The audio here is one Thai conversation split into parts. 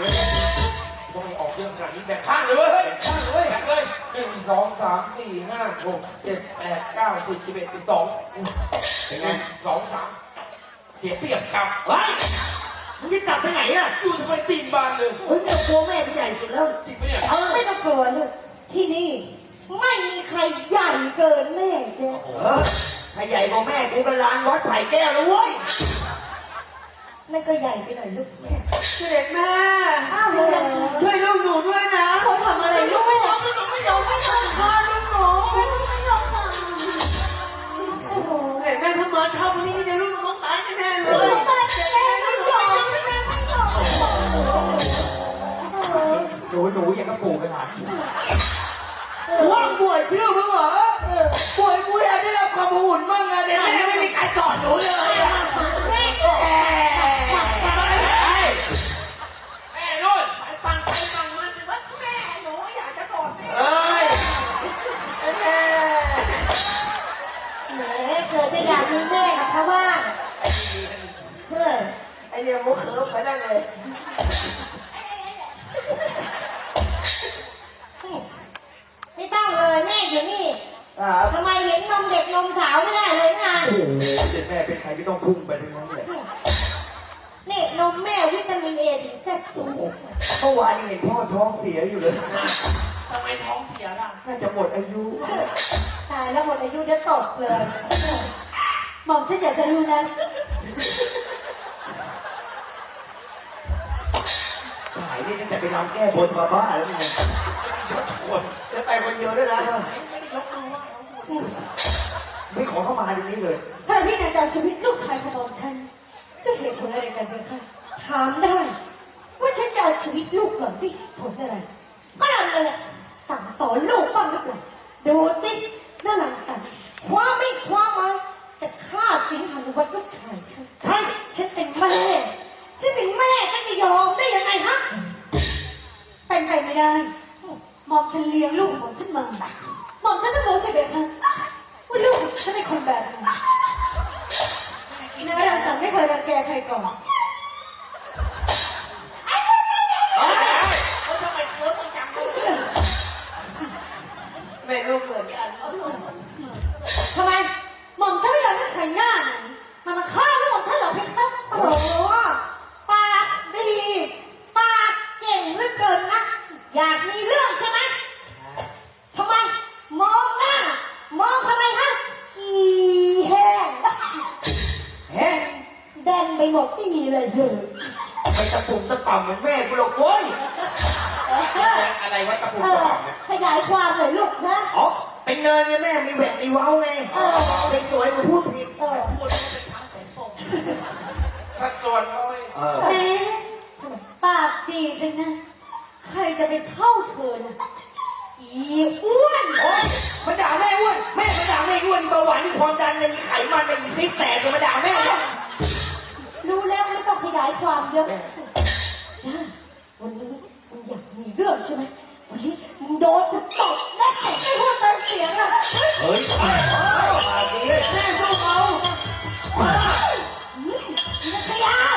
เลยต้องออกเยอะขนาดนี้แบ่งข้างเลยเว้ยแบ่งข้างเลยแบ่งเลยหนึ่งสองสามสี่ห้าหกเจ็ดแปดเก้าสิบสิบเอ็ดสิบสองเป็นไงสองสามเสียเปรียบครับเฮ้ยมึงจะกลับไปไหนอะอยู่ทำไมตีนบานเลยเฮ้ยแต่ตัวแม่เป็นใหญ่สุดแล้วจริงปะเนี่ยเออไม่ต้องกลัวลูกที่นี่ ไม่มีใครใหญ่เกินแม่เด้เออถ้าใหญ่กว่าแม่กูเป็นลานวัดไผ่แก้วแล้วเว้ย นั่นก็ใหญ่ไปหน่อยลูกแม่เสด็จแม่อ้าวเลยช่วยลูกหนูด้วยนะเขาทำอะไรลูกไม่ยอมไม่ยอมไม่ยอมไม่ยอมฆ่าลูกหนูไม่ยอมค่ะโอ้โหเสด็จแม่ถ้าเมินเข้าวันนี้เนี่ยลูกหนูต้องตายแน่ๆเลโอ้ยยตายแล้วไม่ยอมไม่ยอมไม่ยอมโอ้โหหนูหนูยังกระปูกระหลานว่างบวชเชื่อ ไปได้เลยไม่ต้องเลยแม่อยู่นี่อ่าทำไมเห็นนมเด็กนมสาวไม่ได้เลยไงโอ้โหเด็กแม่เป็นใครก็ต้องพุ่งไปตรงนั้นเลยนี่นมแม่วิตามินเอถึงแซ่บตุ้มเมื่อวานยังเห็นพ่อท้องเสียอยู่เลยทำไมท้องเสียล่ะ น่าจะหมดอายุ ตายแล้วหมดอายุเดี๋ยวตกเลยหม่อมฉันอยากจะรู้นะ นี่ตั้งแต่ไปรำแก้บนมาบ้าแล้วนี่ชดคนแล้วไปคนเดียวด้วยนะไม่ขอเข้ามาตรงนี้เลยพระพี่นางจากชีวิตลูกชายของหม่อมฉันด้วยเหตุผลอะไรกันเพียงค่ะถามได้ว่าฉันจะเอาชีวิตลูกหล่อนด้วยเหตุผลอะไรก็หล่อนเลยสั่งสอนลูกบ้างหรือเปล่าดูสิน่าหลังสันคว้าไม่คว้ามาจะฆ่าสิงหานุวัตลูกชายฉันใช่ฉันเป็นแม่ฉันเป็นแม่ฉันจะยอมได้ยังไงฮะ เป็นไปไม่ได้หมอมฉันเลี้ยงลูกของฉันมาหมอมฉันต้องรู้สิเด็กค่ะว่าลูกของฉันเป็นคนแบบไหนนารังสรรค์ไม่เคยรังแกใครก่อนทำไมเคิร์ฟต้องจังเลยแม่ลูกเหมือนกันทำไมหม่อมฉันไม่ยอมให้ใครหน้าไหนมันมาฆ่าลูกของฉันเหรอพี่คะโอ้โหปากดีปากเก่งเหลือเกินนะ อยากมีเรื่อง อนะอีอ้วนโอ๊ยมาด่าแม่อ้วนแม่มาด่าแม่อ้วนเบาหวานมีความดันในไขมันในซิกแตกมาด่าแม่เนี่ยรู้แล้วไม่ต้องขยายความเยอะนะวันนี้มึงอยากมีเรื่องใช่ไหมวันนี้มึงโดนกูตบและไม่พูดเต็มเสียงอะเฮ้ยมาดีแม่สู้เขาอืมนักยาย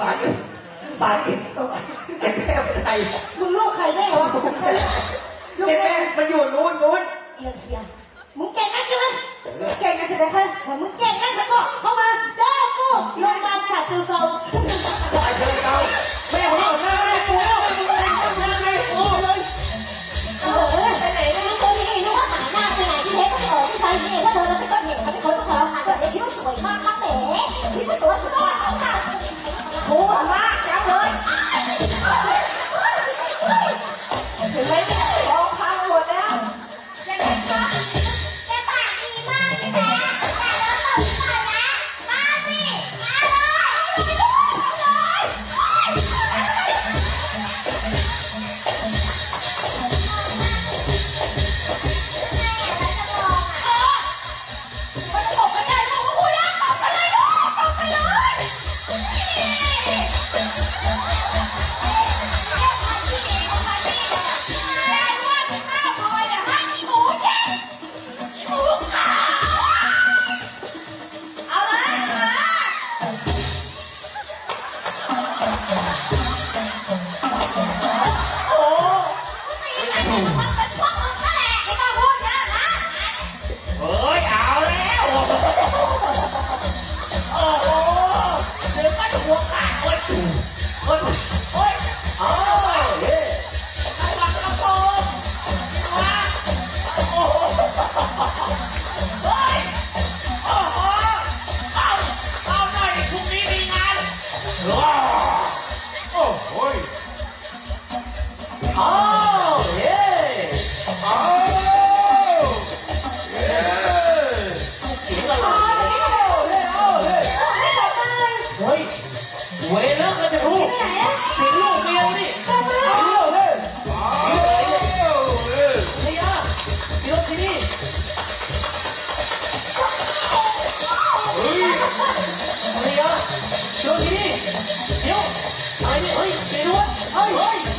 ปากปากเอ็นแม่เป็นไรมึงลูกใครได้เหรอวะลูกแม่แม่มันอยู่นู้นนู้นเอียงเอียงมึงเก่งนักใช่ไหมเก่งนะเสด็จค่ะถ้ามึงเก่งนักแล้วก็เข้ามาเด้อกูลงมาฉาดซูโซตายเลยเราแม่ของเราแม่แม่กลัวแม่แม่กลัวเลยโอ้โหไปไหนไม่รู้ตัวนี้นึกว่าหาหน้าไปไหนที่เล็กก็ออกที่ไปนี่ถ้าเธอแล้วก็เห็นเขาเป็นคนของเราเกิดได้คิดว่าสวยมากมากเต๋คิดว่าตัวสุดยอด หัวขา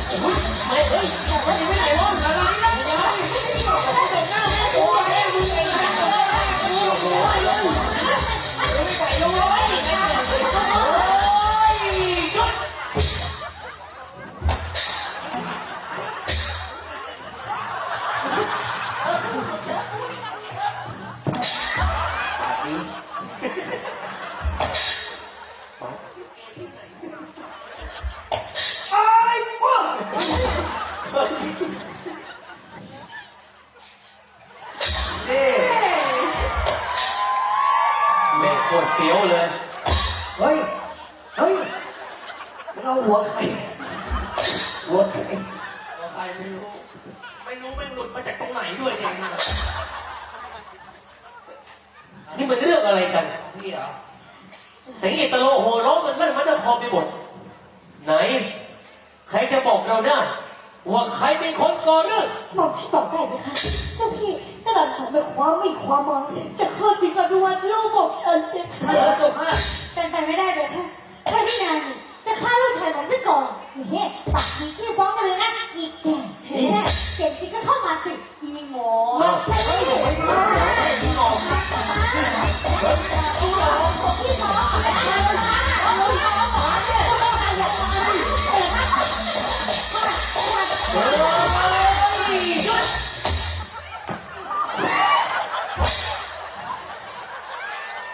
ไม่เฮ้ยเฮ้ยไม่ไหนวะอะไรนะ แม่โคตรเฟี้ยวเลย เฮ้ย เฮ้ยมึงเอาหัวใคร หัวใครใครไม่รู้ ไม่รู้ไม่หลุดมาจากตรงไหนด้วยเนี่ยนี่มันเรื่องอะไรกันพี่เหรอเสียงอิตาโลโหร้องมันลั่นมันนครไปหมด ไหน ใครจะบอกเราได้ว่าใครเป็นคนก่อเรื่องหม่อมที่บอกได้ไหมคะเจ้าพี่ถ้าหลังสารเป็นความไม่ความมังจะเข้าสิงกับดวง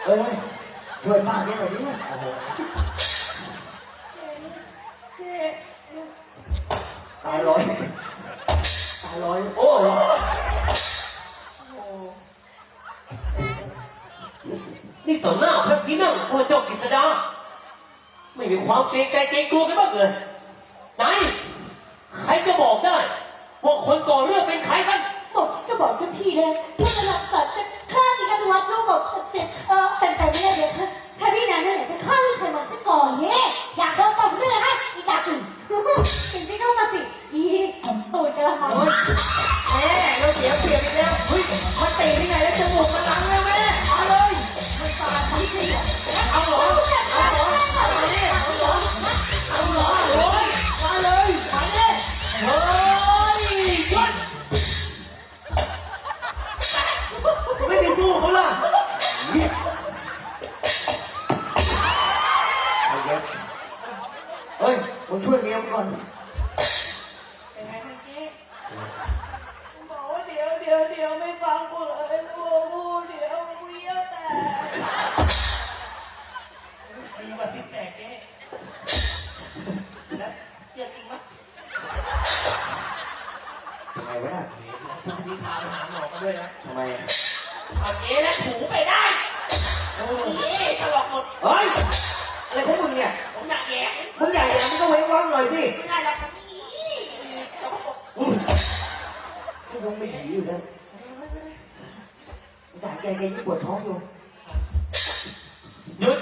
เอ้ยช่วยป้าเนี่ยหน่อยดิตายร้อยตายร้อยโอ้นี่ต่อหน้าพระพี่นั่งโคจกกิษดาไม่มีความเกรงใจเกรงกลัวกันบ้างเลยไหนใครจะบอกได้ว่าคนก่อเรื่องเป็นใครกันบอกที่จะบอกเจ้าพี่เลยว่าหลังสารจะฆ่า เอาเจ๊แล้วถูไปได้โอ้ยถลอกหมดเฮ้ย อะไรของมึงเนี่ย ผมอยากแย่มึงใหญ่แล้วมึงก็เว้นว่างหน่อยสิไม่ได้แล้วครับพี่แต่ว่าผมอืมให้ลงไม่หีอยู่นะจ่ายแกแกยิ่งปวดท้องอยู่หยุด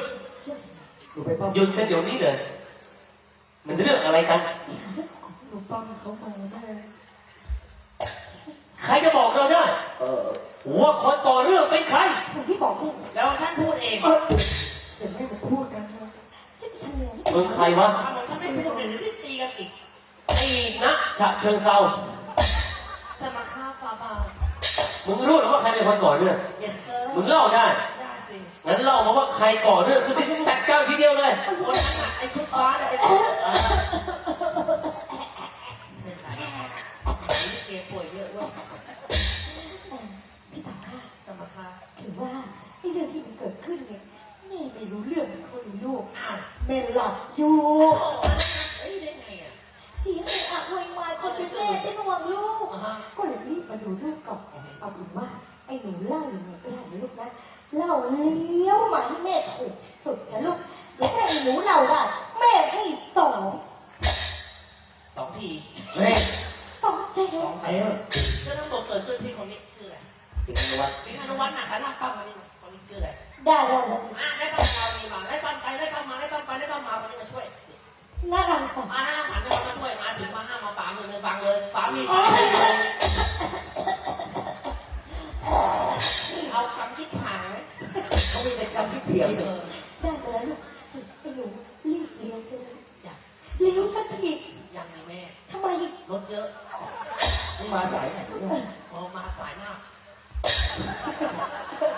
อยู่ไปป้อมหยุดกันเดี๋ยวนี้เลย มันเรื่องอะไรกัน หนูป้องเขามาแม่ ใครจะบอกเราได้เออว่าคนก่อเรื่องเป็นใคร ผมพี่บอกพี่แล้วท่านพูดเองเออเดี๋ยวให้ผมพูดกันนะที่ทำงานมึงใครวะถ้ามันฉันไม่พูดเดี๋ยวได้ตีกันอีกไอ้นะฉะเชิงเซาสมาฆ่าฟาบามึงรู้หรือว่าใครเป็นคนก่อเรื่องเย็นเซอร์มึงเล่าได้ได้สิงั้นเล่ามาว่าใครก่อเรื่องคือไปจัดการทีเดียวเลยคนนั้นน่ะไอ้ชุดฟ้าเนี่ยเป็นเป็นไรนี่เกย์ป่วยเยอะเว้ย หมดเกิดขึ้นที่คนนี้ชื่ออะไรสิงห์วัดสิงห์อนุวัฒน์น่ะขายลาบปั้มมานี่คนนี้ชื่ออะไรได้ได้ได้อะได้ปั้มเรามีมาได้ปั้มไปได้ปั้มมาได้ปั้มไปได้ปั้มมาคนนี้มาช่วยน่ารังสรรค์มาหน้าถามเดี๋ยวมาช่วยมาถึงมาห้ามมาป่ามือเลยฟังเลยป่ามีเอาคำที่ถ่ายไหมเขามีแต่กรรมที่เพียงเออได้มาแล้วลูกไอ้หนูรีบเลี้ยงกันเลยอยากเลี้ยงสักทียังมีแม่ทำไมรถเยอะ มึงมาสายไหนเนี่ยพอมาสายมาก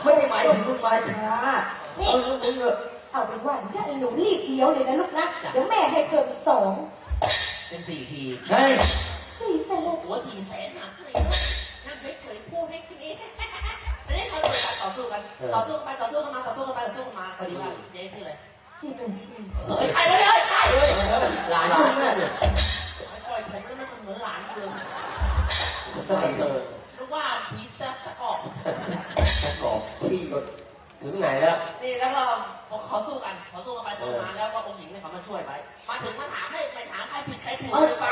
ไม่ได้หมายถึงมึงมาช้าเออมึงเออเอาเป็นว่าถ้าไอ้หนูรีบเลี้ยวเลยนะลูกนะ เดี๋ยวแม่ให้เกินสองเป็นสี่ทีเฮ้ยสี่แสนหัวสี่แสนนะอะไรนะนั่งเฉยๆพูดให้คิดอันนี้เขาเลยต่อสู้กันต่อสู้กันไปต่อสู้กันมาต่อสู้กันไปต่อสู้กันมาพอดีว่าเจ๊ชื่ออะไรสี่เป็นสี่เฮ้ยใครมาเลยใครหลานมึงน่ะเนี่ยปล่อยผมแล้วมันเหมือนหลานเลยสมัยเซอ ร์รู้ว่าผีจะออกประกอบพี่ก็ถึงไหนแล้วนี่แล้วก็เขาสู้กันเขาสู้กันไปสู้มาแล้วก็องค์หญิงเนี่ยเขามาช่วยไปมาถึงมาถามให้ไปถามใครผิดใครถูกเลยฟ้า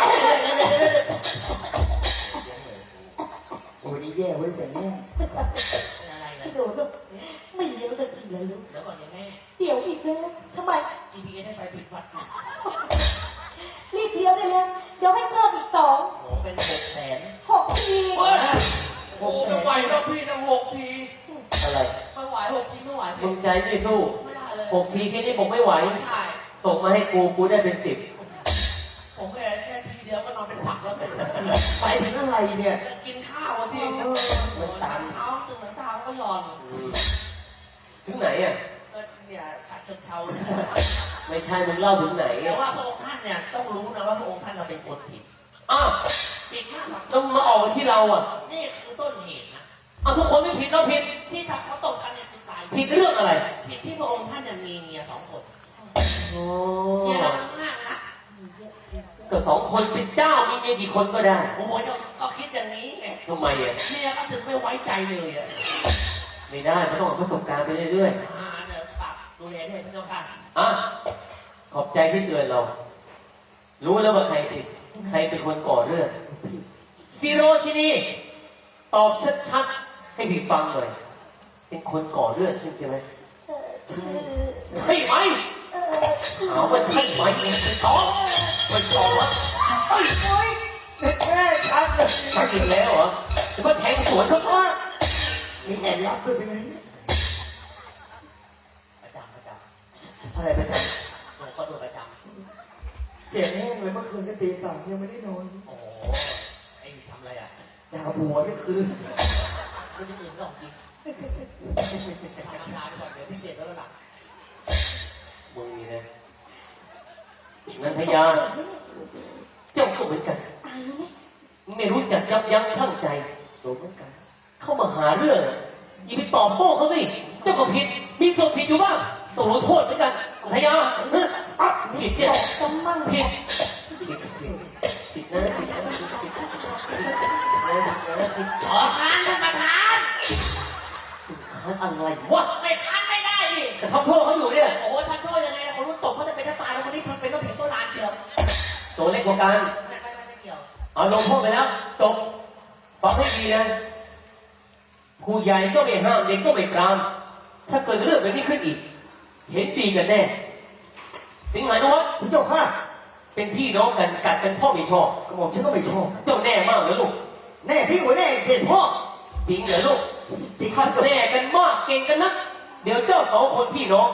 โอ้ยนี่แย่เว้ยเสียแน่เป็นอะไรไอ้นะหนูลูกไม่เลี้ยงสักทีเลยลูกเดี๋ยวก่อนเนี่ยแม่เดี๋ยวอีกแล้วทำไม GPS ให้ไปผิดวัดรีบเลี้ยวได้เลยเดี๋ยวให้เพิ่มอีกสองโหเป็นหกแสนหกทีเฮ้ยโอ้ ไม่ไหวแล้วพี่นะหกทีอะไร ไม่ไหวหกทีไม่ไหวมึงใจไม่สู้ไม่ได้เลยหกทีแค่นี้ผมไม่ไหวใช่ส่งมาให้กูกูได้เป็นสิบผมแค่แค่ทีเดียวก็นอนเป็นผักแล้วเป็นไปถึงอะไรเนี่ยกินข้าวอะที่ตอนเช้าตื่นเช้าก็ยอนถึงไหนอะก็เนี่ยขัดเชิงเช้าไม่ใช่มึงเล่าถึงไหนแต่ว่าพระองค์ท่านเนี่ยต้องรู้นะว่าพระองค์ท่านเราเป็นคนผิดอ้าวผิดมากครับแล้วมาออกที่เราอะนี่คือต้น เหตุนะเอาทุกคนไม่ผิดเราผิด ที่ทำเขาตกกันเนี่ยคือตายผิดเรื่องอะไร ผิดที่พระองค์ท่านเนี่ยมีเมียสองคนโอ้เมียเราทั้งมากนะก็สองคนเป็นเจ้ามีเมียกี่คนก็ได้โอ้โหเราก็คิดอย่างนี้ไงทำไมอะเมียก็ถึงไม่ไว้ใจเลยอะไม่ได้มันต้องเอาประสบการณ์ไปเรื่อยอ่าเนี่ยปรับดูแลได้พระเจ้าค่ะๆอะขอบใจที่เตือนเรา รู้แล้วว่าใครผิด ใครเป็นคนก่อเรื่องซีโรชินีตอบชัดๆ ให้พี่ฟังหน่อย เป็นคนก่อเรื่องใช่ไหมเอ่อคือใช่ไหมเอ่อคือถามว่าใช่ไหมตอบไม่ตอบว่าเฮ้ยโอ๊ยแม่ชัดเลยชัดอีกแล้วเหรอจะมาแทงสวนเขาว่ามีแอบรับด้วยเป็นไงเนี่ยประจำประจอะไรไปทำผมก็ดูประจำเสียงแห้งเลยเมื่อคืนก็ตีสามยังไม่ได้นอนำโอ้โหไอ้ทำอะไรอะดาวบัวนี่คือ ไม่ได้อื่นก็ของจริงธรรมดาไปก่อนเดี๋ยวพิเศษแล้วระดับมึงนี่นะนันทยา เจ้าก็เหมือนกัน ไม่รู้จักยับยั้งชั่งใจโดนเหมือนกัน เข้ามาหาเรื่องอย่าไปตอบโต้เขาสิเจ้าก็ผิด มีส่วนผิดอยู่บ้างต้องรู้โทษเหมือนกันนันทยายอะผิดเนี่ยจำมั่งผิดผิดผิดผิดนะผิดนะผิดผิดผิดผิดผิดขอทานท่านะธานคัน อะไรวะไม่ทานไม่ได้ดิแต่ทำโทษเขาอยู่เนี่ยโอ้ยท่านโทษยังไงนะคนรุ่นตกเขาจะเป็นจะตายแล้วคนนี้ทำเป็นรถเข็นตัวลานเชียวตัวเล็กกว่ากันไม่ไม่ไม่ไม่เกี่ยวเอาลงโทษไปแล้วจบฟังให้ดีนะผู้ใหญ่ก็ไม่ห้ามเด็กก็ไม่ปราม ถ้าเกิดเรื่องแบบนี้ขึ้นอีก เห็นดีกันแน่ สิงหานุวัฒน์คุณเจ้าข้าเป็นพี่น้องกันกัดกันพ่อไม่ชอบกระหม่อมฉันก็ไม่ชอบเจ้าแน่มากเลยลูกแน่ที่หัวแน่เสร็จพ่อ จริงเหรอลูกตีข้าจบแน่กันมากเก่งกันนะ เดี๋ยวเจ้าสองคนพี่น้อง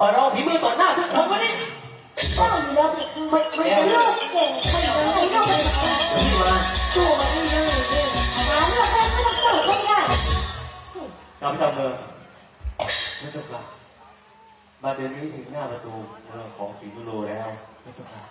ประลองฝีมือต่อหน้าทุกคนวันนี้เจ้าอยู่แล้วนี่คือไม่ไม่ลูกเก่งไม่เลยลูกเป็นพี่มาตัวมันนี่เลยหาเรื่องแม่ไม่ต้องเสิร์ฟไม่ได้เราไปตามเมืองพระเจ้าค่ะมาเดือนนี้ถึงหน้าประตูเมืองของศรีบุโรแล้วพระเจ้าค่ะ